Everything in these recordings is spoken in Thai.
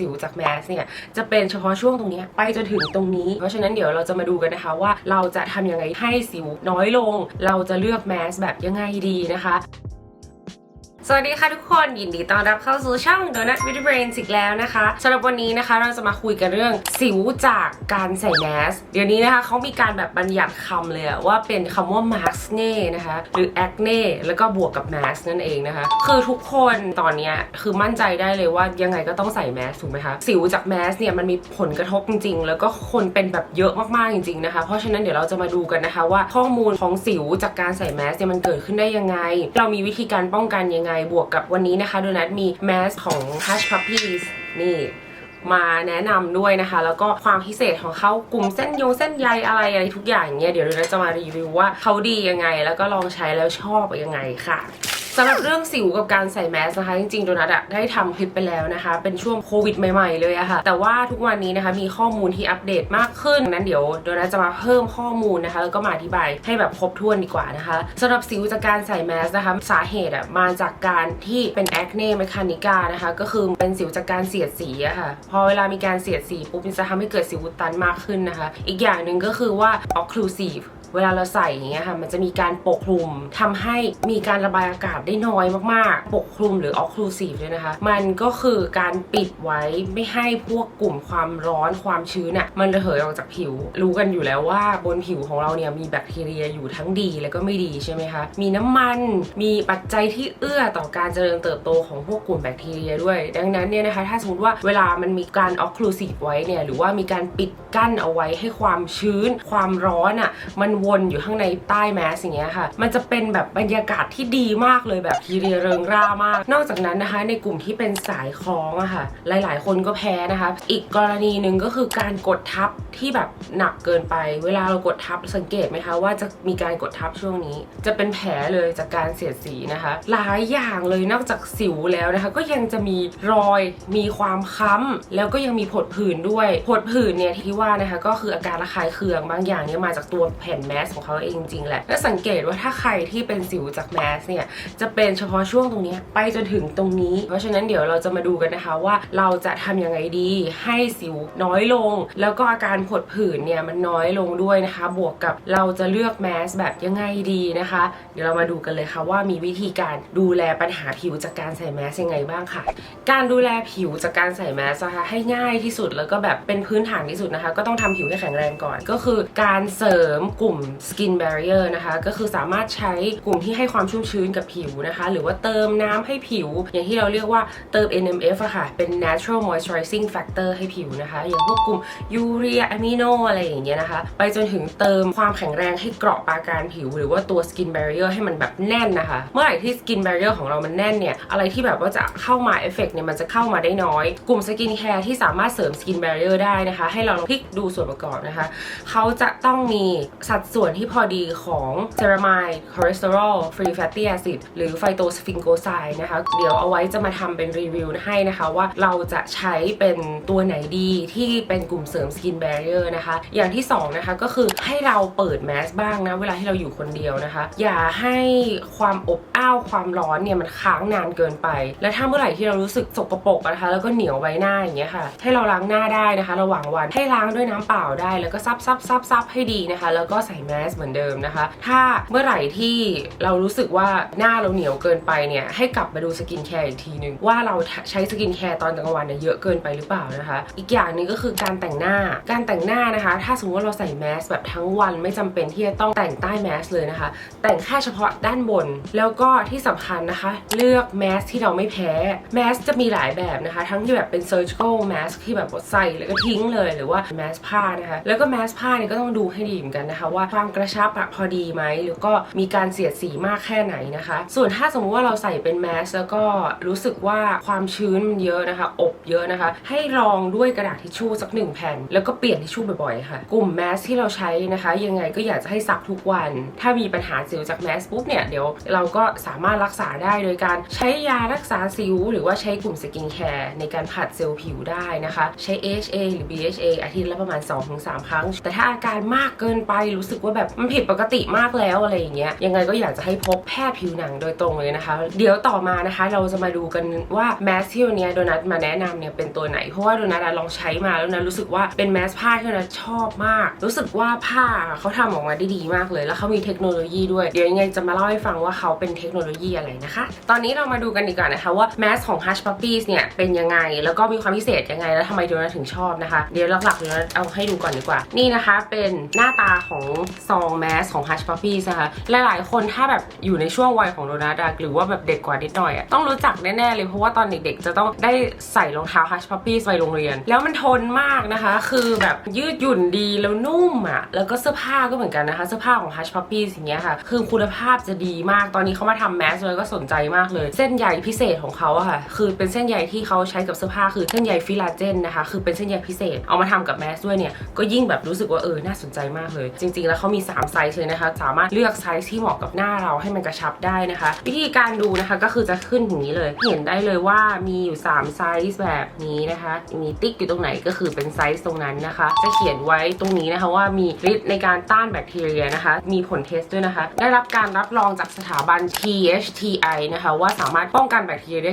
สิวจากแมสเนี่ยจะเป็นเฉพาะช่วงตรงนี้ไปจนถึงตรงนี้ เพราะฉะนั้นเดี๋ยวเราจะมาดูกันนะคะว่าเราจะทำยังไงให้สิวน้อยลง เราจะเลือกแมสแบบยังไงดีนะคะ สวัสดีค่ะทุกคนยินดีต้อนรับเข้าสู่ช่อง Donut with Brains อีกแล้วนะคะสำหรับวันนี้นะคะเราจะมาคุยกันเรื่องสิวจากการใส่แมสเดี๋ยวนี้นะคะเขามีการแบบบัญญัติคำเลยว่าเป็นคำว่า mask เน่นะคะหรือ acne แล้วก็บวกกับ mask นั่นเองนะคะ คือทุกคนตอนเนี้ยคือมั่นใจได้เลยว่ายังไงก็ต้องใส่แมสถูกไหมคะสิวจากแมสเนี่ยมันมีผลกระทบจริงๆ แล้วก็คนเป็นแบบเยอะมากๆจริงๆนะคะ เพราะฉะนั้นเดี๋ยวเราจะมาดูกันนะคะว่าข้อมูลของสิวจากการใส่แมสเนี่ยมันเกิดขึ้นได้ยังไง เรามีวิธีการป้องกันยังไงบวกกับวันนี้นะคะโดนัทมีแมสของ Hush Puppies นี่มาแนะนำด้วยนะคะ แล้วก็ความพิเศษของเขากลุ่มเส้นโยงเส้นใยอะไรอะไรทุกอย่างเนี่ยเดี๋ยวเราจะมารีวิวว่าเขาดียังไง แล้วก็ลองใช้แล้วชอบยังไงค่ะ สำหรับเรื่องสิวกับการใส่แมสนะคะ จริงๆโดนัทอะได้ทำคลิปไปแล้วนะคะ เป็นช่วงโควิดใหม่ ๆ เลยอะค่ะ แต่ว่าทุกวันนี้นะคะมีข้อมูลที่อัปเดตมากขึ้นนั้นเดี๋ยวโดนัทจะมาเพิ่มข้อมูลนะคะแล้วก็มาอธิบายให้แบบครบถ้วนดีกว่านะคะสำหรับสิวจากการใส่แมสนะคะสาเหตุอะมาจากการที่เป็นแอคเน่แมคานิกานะคะก็คือเป็นสิวจากการเสียดสีอะค่ะพอเวลามีการเสียดสีปุ๊บมันจะทำให้เกิดสิวอุดตันมากขึ้นนะคะ อีกอย่างหนึ่งก็คือว่า occlusive เวลาเราใส่อย่างเงี้ยค่ะมันจะมีการปกคลุมทำให้มีการระบายอากาศได้น้อยมากๆ ปกคลุมหรือ occlusive เลยนะคะ มันก็คือการปิดไว้ไม่ให้พวกกลุ่มความร้อนความชื้นอะมันระเหยออกจากผิว รู้กันอยู่แล้วว่าบนผิวของเราเนี่ยมีแบคทีเรียอยู่ทั้งดีและก็ไม่ดีใช่ไหมคะมีน้ำมันมีปัจจัยที่เอื้อต่อการเจริญเติบโตของพวกกลุ่มแบคทีเรียด้วย ดังนั้นเนี่ยนะคะ ถ้าสมมติว่าเวลามันมีการ occlusive ไว้เนี่ยหรือว่ามีการปิดกั้นเอาไว้ให้ความชื้น ความร้อนอะ่ะมันวนอยู่ข้างในใต้แมสอย่างเงี้ยค่ะ มันจะเป็นแบบบรรยากาศที่ดีมากเลยแบบทีเรียเริงร่ามาก นอกจากนั้นนะคะ ในกลุ่มที่เป็นสายคล้องอะค่ะ หลาย ๆ คนก็แพ้นะคะ อีกกรณีหนึ่งก็คือการกดทับที่แบบหนักเกินไป เวลาเรากดทับสังเกตไหมคะว่าจะมีการกดทับช่วงนี้ จะเป็นแผลเลยจากการเสียดสีนะคะ หลายอย่างเลยนอกจากสิวแล้วนะคะ ก็ยังจะมีรอยมีความค้ำแล้วก็ยังมีผดผื่นด้วยผดผื่นเนี่ยที่ว่านะคะ ก็คืออาการระคายเคืองบางอย่างเนี่ยมาจากตัวแผ่นแมสของเขาเองจริงแหละและสังเกตว่าถ้าใครที่เป็นสิวจากแมสเนี่ยจะเป็นเฉพาะช่วงตรงนี้ไปจนถึงตรงนี้ เพราะฉะนั้นเดี๋ยวเราจะมาดูกันนะคะว่าเราจะทำยังไงดีให้สิวน้อยลง แล้วก็อาการผดผื่นเนี่ยมันน้อยลงด้วยนะคะ บวกกับเราจะเลือกแมสแบบยังไงดีนะคะ เดี๋ยวเรามาดูกันเลยค่ะว่ามีวิธีการดูแลปัญหาผิวจากการใส่แมสยังไงบ้างค่ะ การดูแลผิวจากการใส่แมสนะคะให้ง่ายที่สุดแล้วก็แบบเป็นพื้นฐานที่สุดนะคะ ก็ต้องทำผิวให้แข็งแรงก่อน ก็คือการเสริมกลุ่ม skin barrier นะคะ ก็คือสามารถใช้กลุ่มที่ให้ความชุ่มชื้นกับผิวนะคะ หรือว่าเติมน้ำให้ผิว อย่างที่เราเรียกว่าเติม NMF อะค่ะ เป็น natural moisturizing factor ให้ผิวนะคะ อย่างพวกกลุ่มยูเรียอะมิโนอะไรอย่างเงี้ยนะคะ ไปจนถึงเติมความแข็งแรงให้เกราะปาการผิว หรือว่าตัว skin barrier ให้มันแบบแน่นนะคะ เมื่อไหร่ที่ skin barrier ของเรามันแน่นเนี่ย อะไรที่แบบว่าจะเข้ามาเอฟเฟกเนี่ยมันจะเข้ามาได้น้อย กลุ่ม skin care ที่สามารถเสริม skin barrier ได้นะคะ ให้เราลองพลิกดูส่วนประกอบนะคะ เขาจะต้องมีสัดส่วนที่พอดีของเซรามายคอเลสเตอรอลฟรีแฟตตี้แอซิดหรือไฟโตสฟิงโกไซด์นะคะ เดี๋ยวเอาไว้จะมาทำเป็นรีวิวให้นะคะว่าเราจะใช้เป็นตัวไหนดีที่เป็นกลุ่มเสริมสกินแบรเ e อร์นะคะ อย่างที่2นะคะก็คือให้เราเปิดแมสบ้างนะ เวลาที่เราอยู่คนเดียวนะคะ อย่าให้ความอบอ้าวความร้อนเนี่ยมันค้างนานเกินไป และถ้าเมื่อไหร่ที่เรารู้สึกสกปรกนะคะ แล้วก็เหนียวใบหน้าอย่างเงี้ยค่ะ ให้เราล้างหน้าได้นะคะ ระหว่างวันให้ล้างด้วยน้ำเปล่าได้ แล้วก็ซับซับซับซับให้ดีนะคะ แล้วก็ใส่แมสเหมือนเดิมนะคะ ถ้าเมื่อไหร่ที่เรารู้สึกว่าหน้าเราเหนียวเกินไปเนี่ย ให้กลับมาดูสกินแคร์อีกทีนึง ว่าเราใช้สกินแคร์ตอนกลางวันเนี่ยเยอะเกินไปหรือเปล่านะคะ อีกอย่างหนึงก็คือการแต่งหน้า การแต่งหน้านะคะ ถ้าสมมติว่าเราใส่แมสแบบทั้งวันไม่จำเป็นที่จะต้องแต่งใต้แมสเลยนะคะ แต่งแค่เฉพาะด้านบน แล้วก็ที่สำคัญนะคะ เลือกแมสที่เราไม่แพ้แมสจะมีหลายแบบนะคะ ทั้งที่แบบเป็น surgical mask ที่แบบใส่แล้วก็ทิ้งเลยหรือว่าแมสผ้านะคะแล้วก็แมสผ้าเนี่ยก็ต้องดูให้ดีเหมือนกันนะคะว่าความกระชับอะพอดีไหมหรือก็มีการเสียดสีมากแค่ไหนนะคะ ส่วนถ้าสมมติว่าเราใส่เป็นแมสแล้วก็รู้สึกว่าความชื้นมันเยอะนะคะ อบเยอะนะคะ ให้รองด้วยกระดาษทิชชู่สักหนึ่งแผ่น แล้วก็เปลี่ยนทิชชู่บ่อยๆค่ะ กลุ่มแมสที่เราใช้นะคะ ยังไงก็อยากจะให้ซักทุกวัน ถ้ามีปัญหาสิวจากแมสปุ๊บเนี่ยเดี๋ยวเราก็สามารถรักษาได้โดยการใช้ยารักษาสิว หรือว่าใช้กลุ่มสกินแคร์ในการผัดเซลล์ผิวได้นะคะ ใช้ AHA หรือ BHA อาทิตย์ละประมาณ 2-3 ครั้ง แต่ถ้าอาการมากเกินไปรู้สึกว่าแบบมันผิดปกติมากแล้วอะไรอย่างเงี้ยยังไงก็อยากจะให้พบแพทย์ผิวหนังโดยตรงเลยนะคะ เดี๋ยวต่อมานะคะเราจะมาดูกันว่าแมสที่วันนี้โดนัทมาแนะนำเนี่ยเป็นตัวไหน เพราะว่าโดนัทลองใช้มาแล้วนะรู้สึกว่าเป็นแมสผ้าที่โดนัทชอบมาก รู้สึกว่าผ้าเขาทำออกมาได้ดีมากเลย แล้วเขามีเทคโนโลยีด้วย เดี๋ยวยังไงจะมาเล่าให้ฟังว่าเขาเป็นเทคโนโลยีอะไรนะคะ ตอนนี้เรามาดูกันดีกว่านะคะว่าแมสของ Hush Puppies เนี่ยเป็นยังไง แล้วก็มีความพิเศษยังไงแล้วทำไมโดนัทถึงชอบนะคะ เดี๋ยวหลักๆโดนัทเอาให้ดูก่อนดีกว่า นี่นะคะเป็นหน้าตาของซองแมสของ Hush Puppies นะคะ หลายๆ คนถ้าแบบอยู่ในช่วงวัยของโดนัทหรือว่าแบบเด็กกว่านิดหน่อยอะต้องรู้จักแน่ ๆ เลย เพราะว่าตอนเด็กๆ จะต้องได้ใส่รองเท้า Hush Puppies ไปโรงเรียน แล้วมันทนมากนะคะ คือแบบยืดหยุ่นดีแล้วนุ่มอะแล้วก็เสื้อผ้าก็เหมือนกันนะคะ เสื้อผ้าของ Hush Puppies อย่างเงี้ยค่ะ คือคุณภาพจะดีมาก ตอนนี้เขามาทำแมสเลยก็สนใจมากเลย เส้นใยพิเศษของเขาอะค่ะ คือเป็นเส้นใยที่เขาใช้กับเสื้อผ้าคือเส้นใยฟิลาเจนนะคะ คือเป็นเส้นใยพิเศษ เอามาทำกับแมสด้วยเนี่ย ก็ยิ่งแบบรู้สึกว่าเออ น่าสนใจมากเลย จริงๆแล้วเขามี3ไซส์เลยนะคะ สามารถเลือกไซส์ที่เหมาะกับหน้าเราให้มันกระชับได้นะคะ วิธีการดูนะคะก็คือจะขึ้นอย่างนี้เลย เห็นได้เลยว่ามีอยู่ 3 ไซส์แบบนี้นะคะ มีติ๊กอยู่ตรงไหนก็คือเป็นไซส์ตรงนั้นนะคะ จะเขียนไว้ตรงนี้นะคะว่ามีฤทธิ์ในการต้านแบคทีเรียนะคะ มีผลเทสด้วยนะคะ ได้รับการรับรองจากสถาบัน THTI นะคะว่าสามารถป้องกันแบคทีเรียได้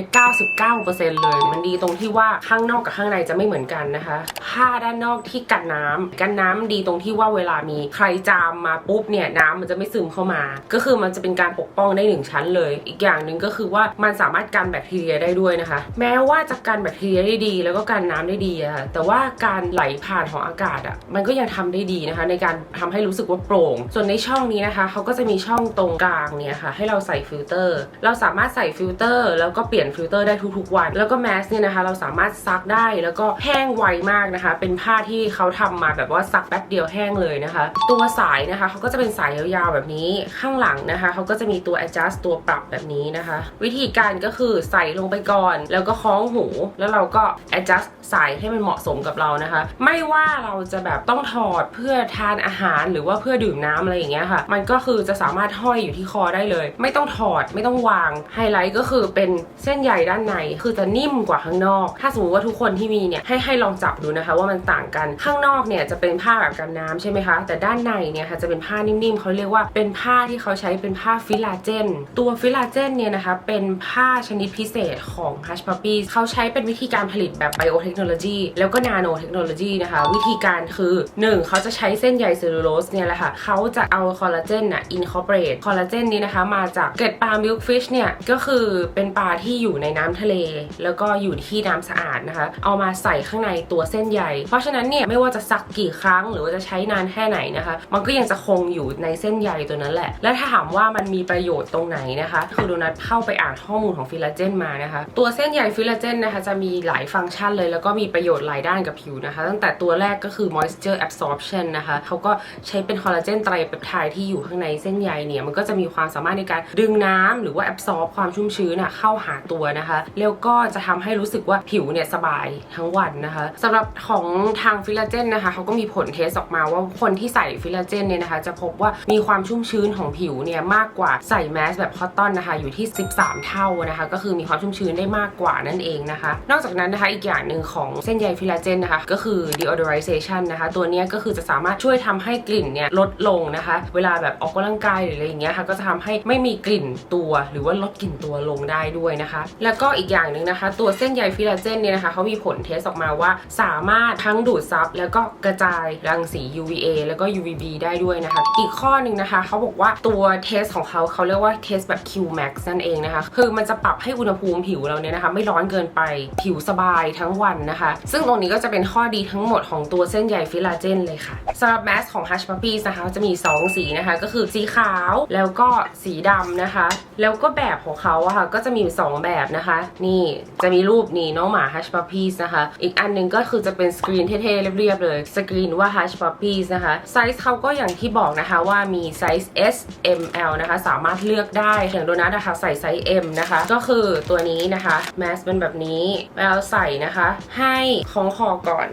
99%เลย มันดีตรงที่ว่าข้างนอกกับข้างในจะไม่เหมือนกันนะคะ ผ้าด้านนอกที่กันน้ำกันน้ำดีตรงที่ว่าเวลามีใครจามมาปุ๊บเนี่ยน้ำมันจะไม่ซึมเข้ามา ก็คือมันจะเป็นการปกป้องได้หนึ่งชั้นเลย อีกอย่างหนึ่งก็คือว่ามันสามารถกันแบคทีเรียได้ด้วยนะคะ แม้ว่าจะกันแบคทีเรียได้ดี แล้วก็กันน้ำได้ดีอะแต่ว่าการไหลผ่านของอากาศอะมันก็ยังทำได้ดีนะคะ ในการทำให้รู้สึกว่าโปร่ง ส่วนในช่องนี้นะคะเขาก็จะมีช่องตรงกลางเนี่ยค่ะให้เราใส่ฟิลเตอร์ เราสามารถใส่ฟิลเตอร์ แล้วก็เปลี่ยนฟิลเตอร์ได้ทุกๆวัน แล้วก็แมสเนี่ยนะคะเราสามารถซักได้แล้วก็แห้งไวมากนะคะ เป็นผ้าที่เขาทำมาแบบว่าซักแป๊บเดียวแห้งเลยนะคะ ตัวสายนะคะเขาก็จะเป็นสายยาวๆแบบนี้ข้างหลังนะคะเขาก็จะมีตัว adjust ตัวปรับแบบนี้นะคะ วิธีการก็คือใส่ลงไปก่อน แล้วก็คล้องหู แล้วเราก็ adjust สายให้มันเหมาะสมกับเรานะคะ ไม่ว่าเราจะแบบต้องถอดเพื่อทานอาหารหรือว่าเพื่อดื่มน้ำอะไรอย่างเงี้ยค่ะ มันก็คือจะสามารถห้อยอยู่ที่คอได้เลย ไม่ต้องถอดไม่ต้องวางไฮไลท์ก็คือเป็นเส้นใยด้านในคือจะนิ่มกว่าข้างนอก ถ้าสมมติว่าทุกคนที่มีเนี่ยให้ให้ลองจับดูนะคะ ว่ามันต่างกันข้างนอกเนี่ยจะเป็นผ้าแบบกันน้ำใช่ไหมคะ แต่ด้านในเนี่ยค่ะจะเป็นผ้านิ่มๆเขาเรียกว่าเป็นผ้าที่เขาใช้เป็นผ้าฟิลาเจน ตัวฟิลาเจนเนี่ยนะคะเป็นผ้าชนิดพิเศษของ Hush Puppies เขาใช้เป็นวิธีการผลิตแบบไบโอเทคโนโลยีแล้วก็นาโนเทคโนโลยีนะคะ วิธีการคือ 1. เขาจะใช้เส้นใยเซลลูโลสเนี่ยแหละค่ะเขาจะเอาคอลลาเจนน่ะอินคอร์ปเรตคอลลาเจนนี้นะคะมาจากเกล็ดปลามิลค์ฟิชเนี่ยก็คือเป็นปลาที่อยู่ในน้ำทะเล แล้วก็อยู่ที่น้ำสะอาดนะคะ เอามาใส่ข้างในตัวเส้นใยเพราะฉะนั้นเนี่ยไม่ว่าจะซักกี่ครั้งหรือว่าจะใช้นานแค่ไหนนะคะมันก็ยังจะคงอยู่ในเส้นใยตัวนั้นแหละ และถ้าถามว่ามันมีประโยชน์ตรงไหนนะคะคือโดนัทเข้าไปอ่านข้อมูลของฟิลาเจนมานะคะ ตัวเส้นใยฟิลาเจนนะคะจะมีหลายฟังก์ชันเลยแล้วก็มีประโยชน์หลายด้านกับผิวนะคะ ตั้งแต่ตัวแรกก็คือ moisture absorption นะคะเขาก็ใช้เป็นคอลลาเจนไตรเปปไทด์ที่อยู่ข้างในเส้นใยเนี่ยมันก็จะมีความสามารถในการดึงน้ำหรือว่า absorb ความชุ่มชื้นน่ะเข้าหาตัวนะคะ แล้วก็จะทำให้รู้สึกว่าผิวเนี่ยสบายทั้งวันนะคะสำหรับของทางฟิลาเจนนะคะเขาก็มีผลเทสออกมาว่าคนที่ใส่ฟิลาเจนเนี่ยนะคะจะพบว่ามีความชุ่มชื้นของผิวเนี่ยมากกว่าใส่แมสแบบคอตตอนนะคะอยู่ที่ 13 เท่านะคะ ก็คือมีความชุ่มชื้นได้มากกว่านั่นเองนะคะ นอกจากนั้นนะคะอีกอย่างหนึ่งของเส้นใยฟิลาเจนนะคะก็คือ deodorization นะคะตัวนี้ก็คือจะสามารถช่วยทำให้กลิ่นเนี่ยลดลงนะคะ เวลาแบบออกกำลังกายหรืออะไรอย่างเงี้ยค่ะก็จะทำให้ไม่มีกลิ่นตัวหรือว่าลดกลิ่นตัวลงได้ด้วยนะคะ แล้วก็อีกอย่างหนึ่งนะคะ ตัวเส้นใยฟิลาเจนเนี่ยนะคะเขามีผลเทสออกมาว่าสามารถทั้งดูดซับแล้วก็กระจายรังสี UVA แล้วก็ UVB ได้ด้วยนะคะ อีกข้อหนึ่งนะคะเขาบอกว่าตัวเทสของเขาเขาเรียกว่าเทสแบบ Qmax นั่นเองนะคะ คือมันจะปรับให้อุณหภูมิผิวเราเนี่ยนะคะ ไม่ร้อนเกินไปผิวสบายทั้งวันนะคะ ซึ่งตรงนี้ก็จะเป็นข้อดีทั้งหมดของตัวเส้นใยฟิลาเจนเลยค่ะสำหรับแมสของ Hush Puppies นะคะจะมี 2 สีนะคะ ก็คือสีขาวแล้วก็สีดำนะคะ แล้วก็แบบของเขาอะค่ะก็จะมีอยู่สองแบบนะคะ นี่จะมีรูปนี่น้องหมา Hush Puppies นะคะ อีกอันหนึงก็คือจะเป็นสกรีนเท่ๆเรียบๆเลยสกรีนว่า Hush Puppies นะคะไซส์เขาก็อย่างที่บอกนะคะว่ามีไซส์ S M L นะคะ สามารถเลือกได้อย่างโดนัทนะคะใส่ไซส์ M นะคะ ก็คือตัวนี้นะคะแมสเป็นแบบนี้แล้วใส่นะคะ ให้คล้องคอก่อน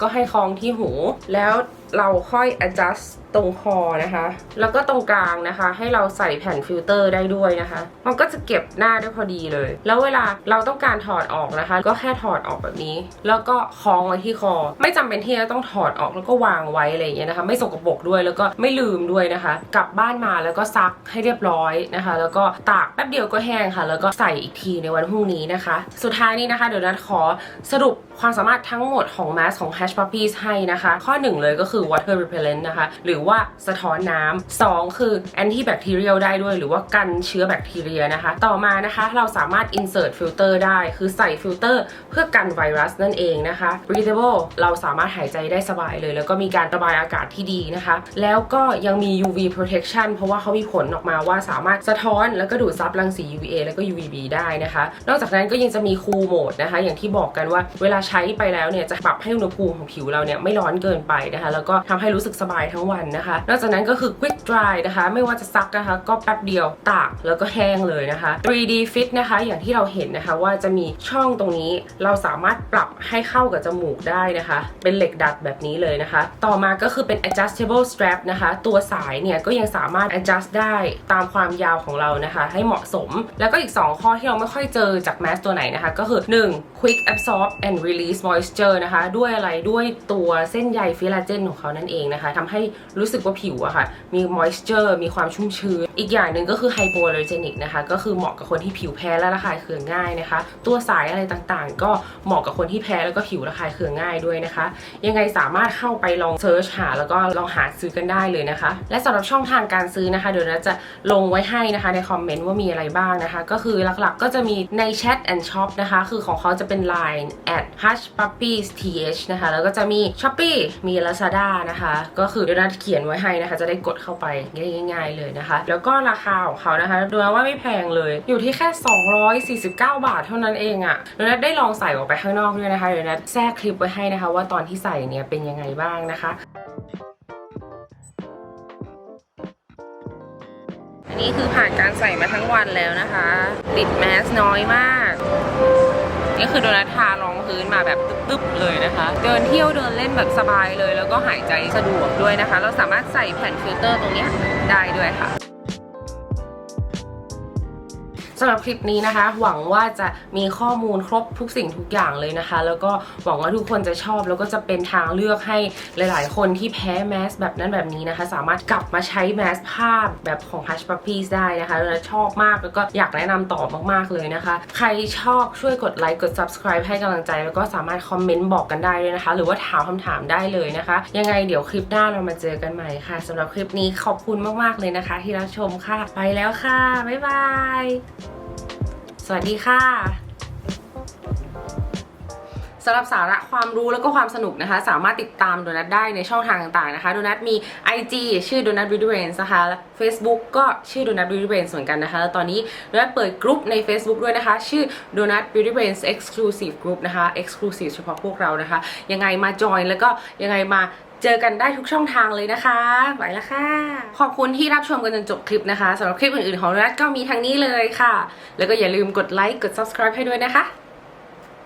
ก็ให้คล้องที่หู แล้วเราค่อย adjust ตรงคอนะคะ แล้วก็ตรงกลางนะคะ ให้เราใส่แผ่นฟิลเตอร์ได้ด้วยนะคะ มันก็จะเก็บหน้าได้พอดีเลย แล้วเวลาเราต้องการถอดออกนะคะ ก็แค่ถอดออกแบบนี้ แล้วก็คล้องไว้ที่คอ ไม่จำเป็นที่จะต้องถอดออกแล้วก็วางไว้อะไรอย่างเงี้ยนะคะ ไม่สกปรกด้วยแล้วก็ไม่ลืมด้วยนะคะ กลับบ้านมาแล้วก็ซักให้เรียบร้อยนะคะ แล้วก็ตากแป๊บเดียวก็แห้งค่ะ แล้วก็ใส่อีกทีในวันพรุ่งนี้นะคะ สุดท้ายนี้นะคะเดี๋ยวนัดขอสรุปความสามารถทั้งหมดของแมสของ Hash Puppies ให้นะคะ ข้อ1เลยก็คือ water repellent นะคะ หรือว่าสะท้อนน้ำสองคือ antibacterial ได้ด้วย หรือว่ากันเชื้อแบคทีเรียนะคะ ต่อมานะคะเราสามารถ insert filter ได้ คือใส่ฟิลเตอร์เพื่อกันไวรัสนั่นเองนะคะ breathable เราสามารถหายใจได้สบายเลย แล้วก็มีการระบายอากาศที่ดีนะคะ แล้วก็ยังมี UV protection เพราะว่าเขามีผลออกมาว่าสามารถสะท้อนแล้วก็ดูดซับรังสี UVA แล้วก็ UVB ได้นะคะ นอกจากนั้นก็ยังจะมี cool mode นะคะ อย่างที่บอกกันว่าเวลาใช้ไปแล้วเนี่ยจะปรับให้อุณหภูมิของผิวเราเนี่ยไม่ร้อนเกินไปนะคะ แล้วก็ทำให้รู้สึกสบายทั้งวันนะคะ นอกจากนั้นก็คือ quick dry นะคะ ไม่ว่าจะซักนะคะ ก็แป๊บเดียวตากแล้วก็แห้งเลยนะคะ 3D fit นะคะอย่างที่เราเห็นนะคะว่าจะมีช่องตรงนี้เราสามารถปรับให้เข้ากับจมูกได้นะคะ เป็นเหล็กดัดแบบนี้เลยนะคะ ต่อมาก็คือเป็น adjustable strap นะคะ ตัวสายเนี่ยก็ยังสามารถ adjust ได้ตามความยาวของเรานะคะ ให้เหมาะสม แล้วก็อีก 2 ข้อที่เราไม่ค่อยเจอจากแมสตัวไหนนะคะ ก็คือ 1. quick absorb and release moisture นะคะ ด้วยอะไรด้วยตัวเส้นใยฟิลาเจนของเขานั่นเองนะคะทำให้รู้สึกว่าผิวอะค่ะ มี moisture มีความชุ่มชื้น อีกอย่างหนึ่งก็คือ hypoallergenic นะคะ ก็คือเหมาะกับคนที่ผิวแพ้และระคายเคืองง่ายนะคะ ตัวสายอะไรต่างๆ ก็เหมาะกับคนที่แพ้แล้วก็ผิวระคายเคืองง่ายด้วยนะคะ ยังไงสามารถเข้าไปลองเซิร์ชหา แล้วก็ลองหาซื้อกันได้เลยนะคะ และสำหรับช่องทางการซื้อนะคะ เดี๋ยวเราจะลงไว้ให้นะคะในคอมเมนต์ว่ามีอะไรบ้างนะคะ ก็คือหลักๆก็จะมีใน Chat and Shop นะคะ คือของเขาจะเป็น Line at hush puppies th นะคะ แล้วก็จะมี Shopee มี Lazada นะคะ ก็คือเดี๋ยวนัดเขียนไว้ให้นะคะ จะได้กดเข้าไปง่าย ๆ เลยนะคะ แล้วก็ราคาของเขานะคะดูนะว่าไม่แพงเลยอยู่ที่แค่ 249 บาทเท่านั้นเองอะ่ะเดี๋ยวนัดได้ลองใส่ออกไปข้างนอกด้วยนะคะเดี๋ยวนัดแทรกคลิปไว้ให้นะคะ ว่าตอนที่ใส่เนี่ยเป็นยังไงบ้างนะคะอันนี้คือผ่านการใส่มาทั้งวันแล้วนะคะ ติดแมสน้อยมาก นี่คือโดนัททารองพื้นมาแบบตึ๊บๆเลยนะคะ เดินเที่ยวเดินเล่นแบบสบายเลย แล้วก็หายใจสะดวกด้วยนะคะ เราสามารถใส่แผ่นฟิลเตอร์ตรงนี้ได้ด้วยค่ะำหรับคลิปนี้นะคะ หวังว่าจะมีข้อมูลครบทุกสิ่งทุกอย่างเลยนะคะ แล้วก็หวังว่าทุกคนจะชอบแล้วก็จะเป็นทางเลือกให้หลาย ๆ คนที่แพ้แมสแบบนั้นแบบนี้นะคะ สามารถกลับมาใช้แมสผ้าแบบของ Hush Puppies ได้นะคะแล้วชอบมากแล้วก็อยากแนะนำต่อมาก ๆ เลยนะคะ ใครชอบช่วยกดไลค์กด subscribe ให้กำลังใจ แล้วก็สามารถคอมเมนต์บอกกันได้ด้วยนะคะ หรือว่าถามคำถามได้เลยนะคะ ยังไงเดี๋ยวคลิปหน้าเรามาเจอกันใหม่ค่ะสำหรับคลิปนี้ขอบคุณมาก ๆ เลยนะคะ ที่รับชมค่ะ ไปแล้วค่ะ บ๊ายบาย สวัสดีค่ะสำหรับสาระความรู้แล้วก็ความสนุกนะคะ สามารถติดตามโดนัทได้ในช่องทางต่างๆนะคะ โดนัทมี IG ชื่อโดนัท Beauty Brains นะคะและ Facebook ก็ชื่อโดนัท Beauty Brains เหมือนกันนะคะ แล้วตอนนี้โดนัทเปิดกลุ่มใน Facebook ด้วยนะคะ ชื่อ Donut Beauty Brains Exclusive Group นะคะ Exclusive เฉพาะพวกเรานะคะ ยังไงมาจอยแล้วก็ยังไงมา เจอกันได้ทุกช่องทางเลยนะคะไปแล้วค่ะ ขอบคุณที่รับชมกันจนจบคลิปนะคะสำหรับคลิปอื่นๆของนัทก็มีทางนี้เลยค่ะ แล้วก็อย่าลืมกดไลค์กด subscribe ให้ด้วยนะคะ